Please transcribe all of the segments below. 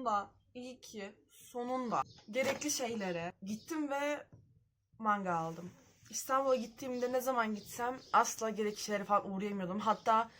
sonunda iyi ki sonunda gerekli şeylere gittim ve manga aldım. İstanbul'a gittiğimde ne zaman gitsem asla gerekli şeylere falan uğrayamıyordum. Hatta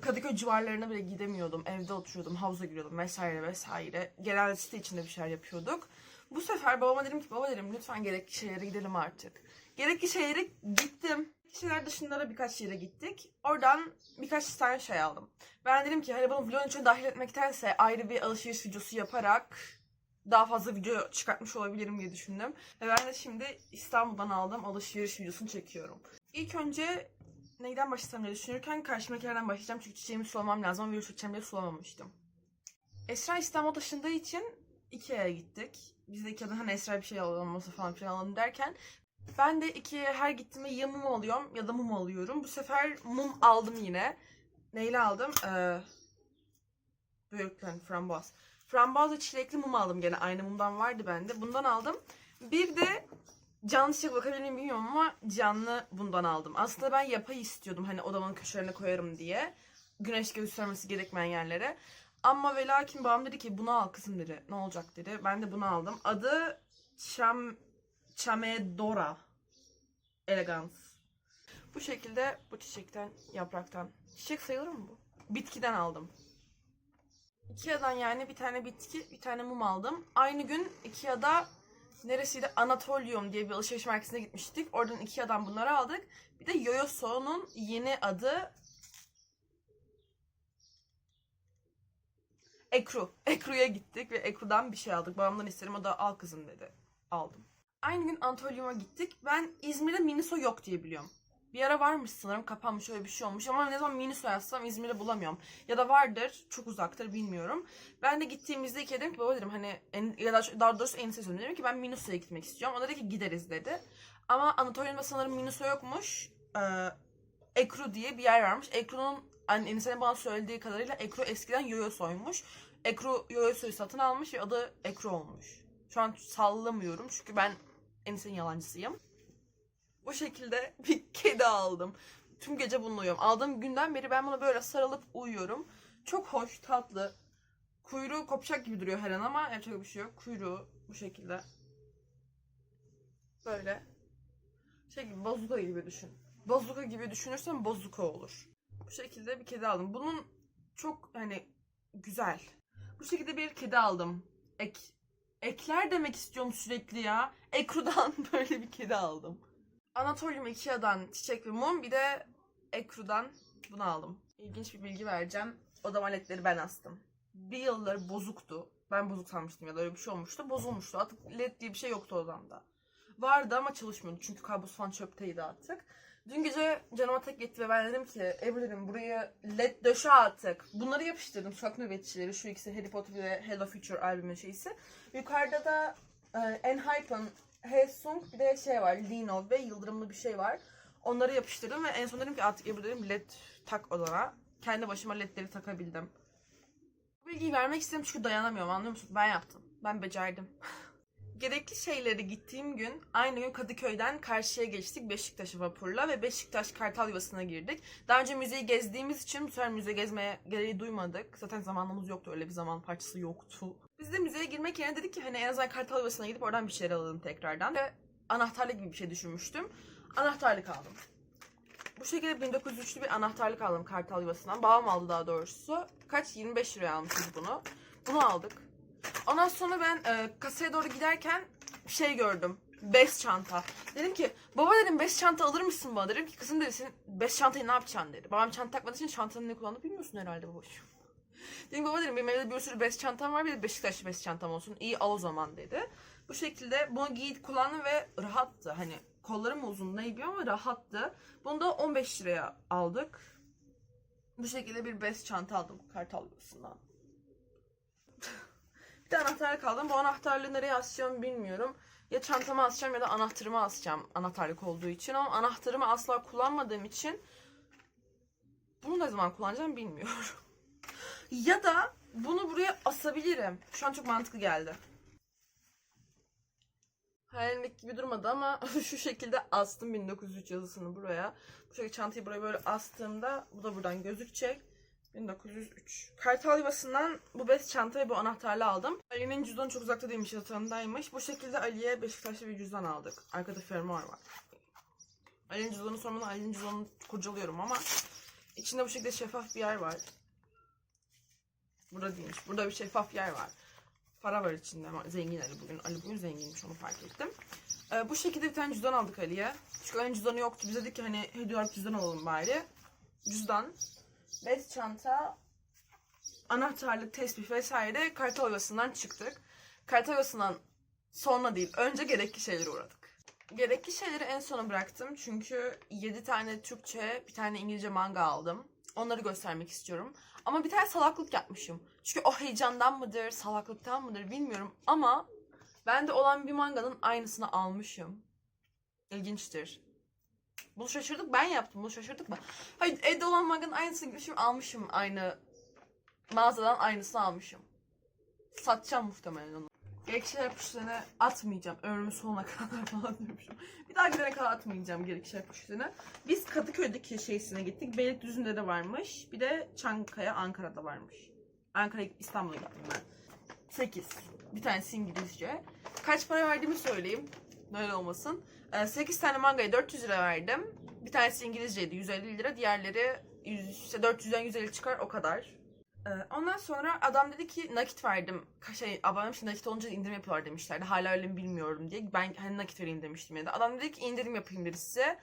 Kadıköy civarlarına bile gidemiyordum. Evde oturuyordum, havuza giriyordum vesaire vesaire. Genelde site içinde bir şeyler yapıyorduk. Bu sefer babama dedim ki baba dedim lütfen gerekli şeylere gidelim artık. Gerekli şeylere gittim. Şeyler dışında da birkaç yere gittik. Oradan birkaç tane şey aldım. Ben dedim ki hani bunu vlogun içine dahil etmektense ayrı bir alışveriş videosu yaparak daha fazla video çıkartmış olabilirim diye düşündüm. Ve ben de şimdi İstanbul'dan aldığım alışveriş videosunu çekiyorum. İlk önce neyden başlasam diye düşünürken karşımdakilerden başlayacağım. Çünkü çiçeğimi sulamam lazım. Video çekeceğim diye sulamamıştım. Esra İstanbul taşındığı için Ikea'ya gittik. Biz de Ikea'dan hani Esra bir şey alalım masa falan filan alalım derken ben de Ikea'ya her gittiğimde ya mum alıyorum ya da mum alıyorum. Bu sefer mum aldım yine. Neyle aldım? Ee, Büyüklen frambuaz. Frambuaz ve çilekli mum aldım gene. Aynı mumdan vardı bende. Bundan aldım. Bir de canlı çiçek bakabilir miyim bilmiyorum ama canlı bundan aldım. Aslında ben yapay istiyordum hani odamın köşelerine koyarım diye. Güneş göstermesi gerekmeyen yerlere. Ama ve lakin babam dedi ki bunu al kızım dedi. Ne olacak dedi. Ben de bunu aldım. Adı Cham Chamedora Elegance. Bu şekilde bu çiçekten, yapraktan. Çiçek sayılır mı bu? Bitkiden aldım. Ikea'dan yani bir tane bitki, bir tane mum aldım. Aynı gün Ikea'da neresiydi? Anatolium diye bir alışveriş merkezine gitmiştik. Oradan Ikea'dan bunları aldık. Bir de Yoyoso'nun yeni adı Ekru. Ekru'ya gittik ve Ekru'dan bir şey aldık. Babamdan istedim. O da al kızım dedi. Aldım. Aynı gün Anatolium'a gittik. Ben İzmir'de Miniso yok diye biliyorum. Bir ara varmış sanırım kapanmış öyle bir şey olmuş ama ne zaman Miniso yazsam İzmir'de bulamıyorum. Ya da vardır çok uzaktır bilmiyorum. Ben de gittiğimizde iki dedim ki baba dedim hani en, ya da daha doğrusu en söyledim dedim ki ben Miniso'ya gitmek istiyorum. O da dedi ki gideriz dedi. Ama Anatolium'da sanırım Miniso yokmuş. Ee, Ekru diye bir yer varmış. Ekru'nun hani Enise'nin bana söylediği kadarıyla Ekru eskiden Yoyoso'ymuş. Ekru Yoyoso'yu satın almış ve adı Ekru olmuş. Şu an sallamıyorum çünkü ben Enise'nin yalancısıyım. Bu şekilde bir kedi aldım. Tüm gece bununla uyuyorum. Aldığım günden beri ben buna böyle sarılıp uyuyorum. Çok hoş, tatlı. Kuyruğu kopacak gibi duruyor her an ama yapacak bir şey yok. Kuyruğu bu şekilde. Böyle. Şey gibi, bazuka gibi düşün. Bazuka gibi düşünürsen bozuka olur. Bu şekilde bir kedi aldım. Bunun çok hani güzel. Bu şekilde bir kedi aldım. Ek, ekler demek istiyorum sürekli ya. Ekru'dan böyle bir kedi aldım. Anatolium Ikea'dan çiçek ve mum bir de Ekru'dan bunu aldım. İlginç bir bilgi vereceğim. Odam aletleri ben astım. Bir yılları bozuktu. Ben bozuk sanmıştım ya da öyle bir şey olmuştu. Bozulmuştu. Artık led diye bir şey yoktu odamda. Vardı ama çalışmıyordu çünkü kablosu falan çöpteydi artık. Dün gece canıma tek gitti ve ben dedim ki Ebru buraya led döşe artık. Bunları yapıştırdım sokak nöbetçileri. Şu ikisi Harry Potter ve Hello Future albümün şeysi. Yukarıda da e, Enhypen, Hesung bir de şey var Lino ve yıldırımlı bir şey var. Onları yapıştırdım ve en son dedim ki artık Ebru led tak odana. Kendi başıma ledleri takabildim. Bu bilgiyi vermek istedim çünkü dayanamıyorum anlıyor musun? Ben yaptım. Ben becerdim. Gerekli şeyleri gittiğim gün aynı gün Kadıköy'den karşıya geçtik Beşiktaş'a vapurla ve Beşiktaş Kartal Yuvası'na girdik. Daha önce müzeyi gezdiğimiz için bu müze gezmeye gereği duymadık. Zaten zamanımız yoktu öyle bir zaman parçası yoktu. Biz de müzeye girmek yerine dedik ki hani en azından Kartal Yuvası'na gidip oradan bir şeyler alalım tekrardan. Ve anahtarlık gibi bir şey düşünmüştüm. Anahtarlık aldım. Bu şekilde 1903'lü bir anahtarlık aldım Kartal Yuvası'ndan. Babam aldı daha doğrusu. Kaç? 25 liraya almışız bunu. Bunu aldık. Ondan sonra ben e, kasaya doğru giderken şey gördüm. Bez çanta. Dedim ki baba dedim bez çanta alır mısın bana? Dedim ki kızım dedi senin bez çantayı ne yapacaksın dedi. Babam çanta takmadığı için çantanın ne kullandığını bilmiyorsun herhalde babacığım. Dedim baba dedim benim evde bir sürü bez çantam var bir de Beşiktaşlı bez çantam olsun. İyi al o zaman dedi. Bu şekilde bunu giyip kullandım ve rahattı. Hani kollarım uzun ne bilmiyorum ama rahattı. Bunu da 15 liraya aldık. Bu şekilde bir bez çanta aldım Kartal Yuvası'ndan. Bir de anahtarlık aldım. Bu anahtarlığı nereye asacağım bilmiyorum. Ya çantama asacağım ya da anahtarıma asacağım anahtarlık olduğu için. Ama anahtarımı asla kullanmadığım için bunu ne zaman kullanacağım bilmiyorum. ya da bunu buraya asabilirim. Şu an çok mantıklı geldi. Hayalimdeki gibi durmadı ama şu şekilde astım 1903 yazısını buraya. Bu şekilde çantayı buraya böyle astığımda bu da buradan gözükecek. 1903. Kartal yuvasından bu bez çanta ve bu anahtarla aldım. Ali'nin cüzdanı çok uzakta değilmiş, yatağındaymış. Bu şekilde Ali'ye Beşiktaş'ta bir cüzdan aldık. Arkada fermuar var. Ali'nin cüzdanı sormadan Ali'nin cüzdanını kurcalıyorum ama içinde bu şekilde şeffaf bir yer var. Burada değilmiş. Burada bir şeffaf yer var. Para var içinde ama zengin Ali bugün. Ali bugün zenginmiş onu fark ettim. Ee, bu şekilde bir tane cüzdan aldık Ali'ye. Çünkü Ali'nin cüzdanı yoktu. Biz dedik ki hani hediye olarak cüzdan alalım bari. Cüzdan, bez çanta, anahtarlık, tesbih vesaire Kartal Yuvası'ndan çıktık. Kartal Yuvası'ndan sonra değil, önce gerekli şeylere uğradık. Gerekli şeyleri en sona bıraktım çünkü 7 tane Türkçe, bir tane İngilizce manga aldım. Onları göstermek istiyorum. Ama bir tane salaklık yapmışım. Çünkü o heyecandan mıdır, salaklıktan mıdır bilmiyorum ama bende olan bir manganın aynısını almışım. İlginçtir. Bunu şaşırdık ben yaptım. Bunu şaşırdık mı? Hayır evde olan manganın aynısını gitmişim almışım aynı mağazadan aynısını almışım. Satacağım muhtemelen onu. Şeyler poşetine atmayacağım. Ömrümün sonuna kadar falan diyormuşum. Bir daha gidene kadar atmayacağım şeyler poşetine. Biz Kadıköy'deki şeysine gittik. Beylikdüzü'nde de varmış. Bir de Çankaya, Ankara'da varmış. Ankara, İstanbul'a gittim ben. 8. Bir tanesi İngilizce. Kaç para verdiğimi söyleyeyim. Böyle olmasın. 8 tane mangaya 400 lira verdim. Bir tanesi İngilizceydi 150 lira. Diğerleri 100, işte 400'den 150 çıkar o kadar. Ee, Ondan sonra adam dedi ki nakit verdim. Şey, ablam işte nakit olunca indirim yapıyorlar demişlerdi. Hala öyle mi bilmiyorum diye. Ben hani nakit vereyim demiştim ya da. Adam dedi ki indirim yapayım dedi size.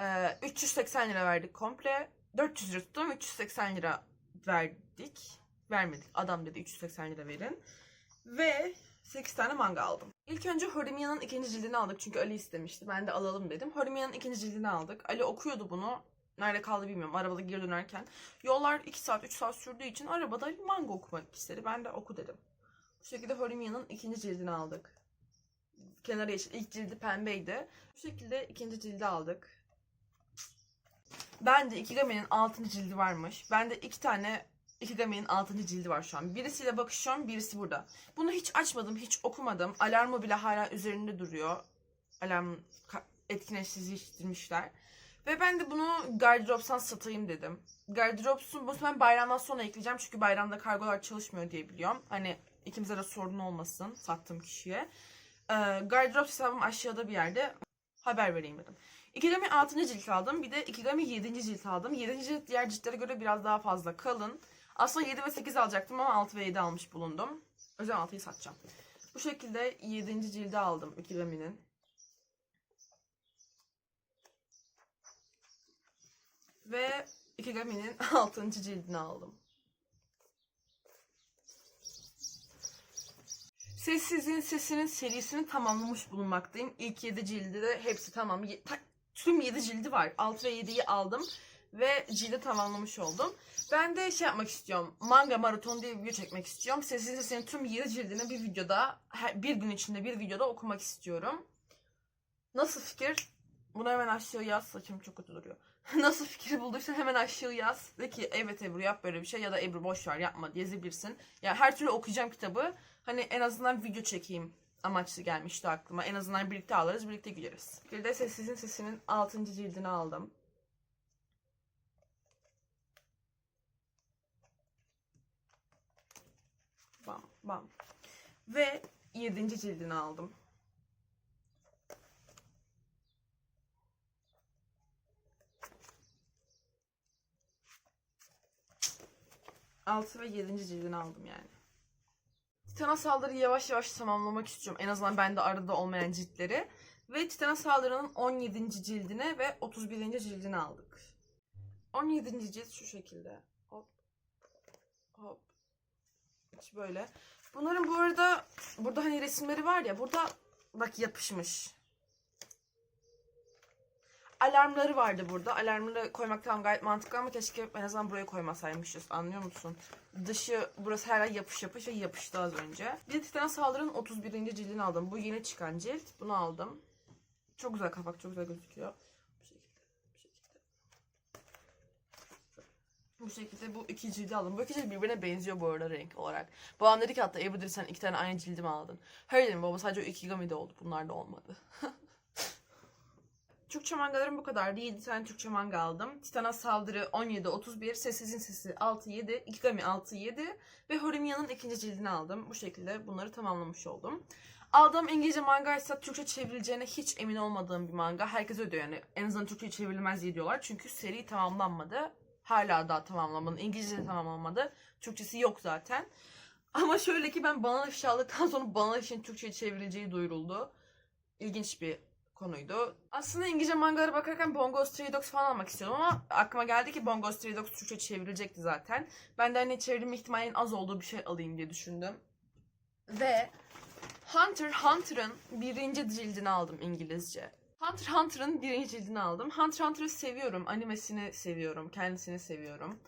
Ee, 380 lira verdik komple. 400 lira tuttum 380 lira verdik. Vermedik. Adam dedi 380 lira verin. Ve 8 tane manga aldım. İlk önce Horimia'nın ikinci cildini aldık çünkü Ali istemişti. Ben de alalım dedim. Horimia'nın ikinci cildini aldık. Ali okuyordu bunu. Nerede kaldı bilmiyorum. Arabada geri dönerken. Yollar 2 saat 3 saat sürdüğü için arabada manga okumak istedi. Ben de oku dedim. Bu şekilde Horimia'nın ikinci cildini aldık. Kenarı yeşil. İlk cildi pembeydi. Bu şekilde ikinci cildi aldık. Bende Ikigami'nin 6. cildi varmış. Bende iki tane Ikigami'nin 6. cildi var şu an. Birisiyle bakışıyorum, birisi burada. Bunu hiç açmadım, hiç okumadım. Alarmı bile hala üzerinde duruyor. Alarm etkileştirmişler. Ve ben de bunu Gardırops'tan satayım dedim. Gardırops'un bu ben bayramdan sonra ekleyeceğim. Çünkü bayramda kargolar çalışmıyor diye biliyorum. Hani ikimize de sorun olmasın sattığım kişiye. Ee, Gardırops hesabım aşağıda bir yerde. Haber vereyim dedim. Ikigami 6. cilt aldım. Bir de Ikigami 7. cilt aldım. 7. cilt diğer ciltlere göre biraz daha fazla kalın. Aslında 7 ve 8 alacaktım ama 6 ve 7 almış bulundum. O yüzden 6'yı satacağım. Bu şekilde 7. cildi aldım Ikigami'nin. Ve Ikigami'nin 6. cildini aldım. Sessizliğin Sesi'nin serisini tamamlamış bulunmaktayım. İlk 7 cildi de hepsi tamam. Tüm 7 cildi var. 6 ve 7'yi aldım ve cildi tamamlamış oldum. Ben de şey yapmak istiyorum. Manga maraton diye bir video çekmek istiyorum. Sessiz Sesi'nin tüm 7 cildini bir videoda, her- bir gün içinde bir videoda okumak istiyorum. Nasıl fikir? Bunu hemen aşağı yaz. Saçım çok kötü duruyor. Nasıl fikir bulduysan hemen aşağı yaz. De ki evet Ebru yap böyle bir şey ya da Ebru boş ver yapma diye yazabilirsin. Yani her türlü okuyacağım kitabı. Hani en azından video çekeyim amaçlı gelmişti aklıma. En azından birlikte alırız, birlikte güleriz. Bir de Sessizin Sesi'nin 6. cildini aldım. Bam. Ve 7. cildini aldım. Altı ve 7. cildini aldım yani. Titana saldırıyı yavaş yavaş tamamlamak istiyorum. En azından bende arada olmayan ciltleri. Ve Titana saldırının 17. cildine ve 31. cildini aldık. 17. cilt şu şekilde. Hop. Hop. İşte böyle. Bunların bu arada burada hani resimleri var ya burada bak yapışmış. Alarmları vardı burada. Alarmları koymak tamam gayet mantıklı ama keşke en azından buraya koymasaymışız. Anlıyor musun? Dışı burası her yapış yapış ve yapıştı az önce. Bir de Titan Saldırı'nın 31. cildini aldım. Bu yeni çıkan cilt. Bunu aldım. Çok güzel kapak. Çok güzel gözüküyor. Bu şekilde. Bu şekilde. Bu şekilde bu iki cildi aldım. Bu iki cilt birbirine benziyor bu arada renk olarak. Babam dedi ki hatta Ebru dedi sen iki tane aynı cildi mi aldın? Hayır dedim baba sadece o ikigami'de oldu. Bunlar da olmadı. Türkçe mangalarım bu kadardı. 7 tane Türkçe manga aldım. Titan'a Saldırı 17 31, Sessizin Sesi 6 7, Ikigami 6 7 ve Horimia'nın ikinci cildini aldım. Bu şekilde bunları tamamlamış oldum. Aldığım İngilizce manga ise Türkçe çevrileceğine hiç emin olmadığım bir manga. Herkes öyle diyor yani en azından Türkçe çevrilmez diye diyorlar. Çünkü seri tamamlanmadı. Hala daha tamamlanmadı. İngilizce de tamamlanmadı. Türkçesi yok zaten. Ama şöyle ki ben Banal Işığı aldıktan sonra Banal Işık'ın Türkçe'ye çevrileceği duyuruldu. İlginç bir konuydu. Aslında İngilizce mangalara bakarken Bongo Stray Dogs falan almak istiyordum ama aklıma geldi ki Bongo Stray Dogs Türkçe çevrilecekti zaten. Ben de hani çevrilme ihtimalinin az olduğu bir şey alayım diye düşündüm. Ve Hunter Hunter'ın birinci cildini aldım İngilizce. Hunter Hunter'ın birinci cildini aldım. Hunter Hunter'ı seviyorum. Animesini seviyorum. Kendisini seviyorum.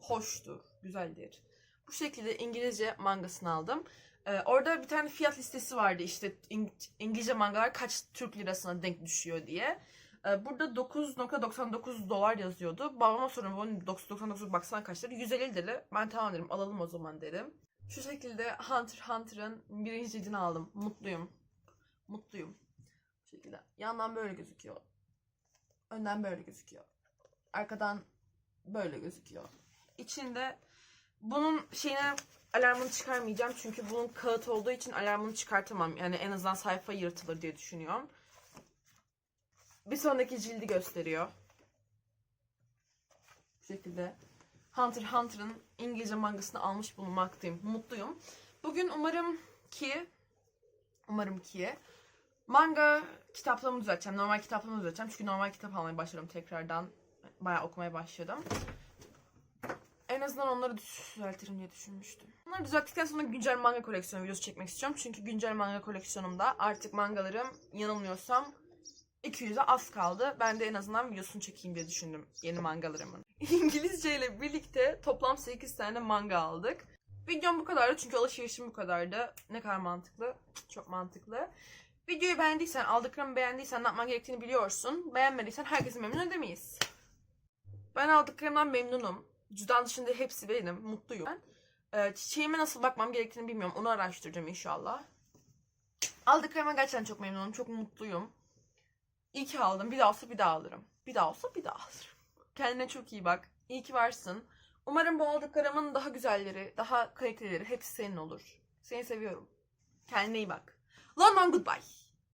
Hoştur. Güzeldir. Bu şekilde İngilizce mangasını aldım. Ee, orada bir tane fiyat listesi vardı işte İng- İngilizce mangalar kaç Türk lirasına denk düşüyor diye. Ee, burada 9.99 dolar yazıyordu. Babama sordum "Babam 9.99 baksana kaç lira? 150 lira. Ben tamam dedim alalım o zaman dedim. Şu şekilde Hunter Hunter'ın birinci cildini aldım. Mutluyum. Mutluyum. Şekilde. Yandan böyle gözüküyor. Önden böyle gözüküyor. Arkadan böyle gözüküyor. İçinde bunun şeyine alarmını çıkarmayacağım çünkü bunun kağıt olduğu için alarmını çıkartamam. Yani en azından sayfa yırtılır diye düşünüyorum. Bir sonraki cildi gösteriyor. Bu şekilde. Hunter Hunter'ın İngilizce mangasını almış bulunmaktayım. Mutluyum. Bugün umarım ki umarım ki manga kitaplığımı düzelteceğim. Normal kitaplığımı düzelteceğim. Çünkü normal kitap almaya başladım tekrardan. Bayağı okumaya başladım. En azından onları düzeltirim diye düşünmüştüm. Onları düzelttikten sonra güncel manga koleksiyonu videosu çekmek istiyorum. Çünkü güncel manga koleksiyonumda artık mangalarım yanılmıyorsam 200'e az kaldı. Ben de en azından videosunu çekeyim diye düşündüm yeni mangalarımın. İngilizce ile birlikte toplam 8 tane manga aldık. Videom bu kadardı çünkü alışverişim bu kadardı. Ne kadar mantıklı. Çok mantıklı. Videoyu beğendiysen, aldıklarımı beğendiysen ne yapman gerektiğini biliyorsun. Beğenmediysen herkesi memnun edemeyiz. Ben aldıklarımdan memnunum. Cüzdan dışında hepsi benim. Mutluyum. Ben, e, çiçeğime nasıl bakmam gerektiğini bilmiyorum. Onu araştıracağım inşallah. Aldıklarıma gerçekten çok memnunum. Çok mutluyum. İyi ki aldım. Bir daha olsa bir daha alırım. Bir daha olsa bir daha alırım. Kendine çok iyi bak. İyi ki varsın. Umarım bu aldıklarımın daha güzelleri, daha kaliteleri hepsi senin olur. Seni seviyorum. Kendine iyi bak. London goodbye.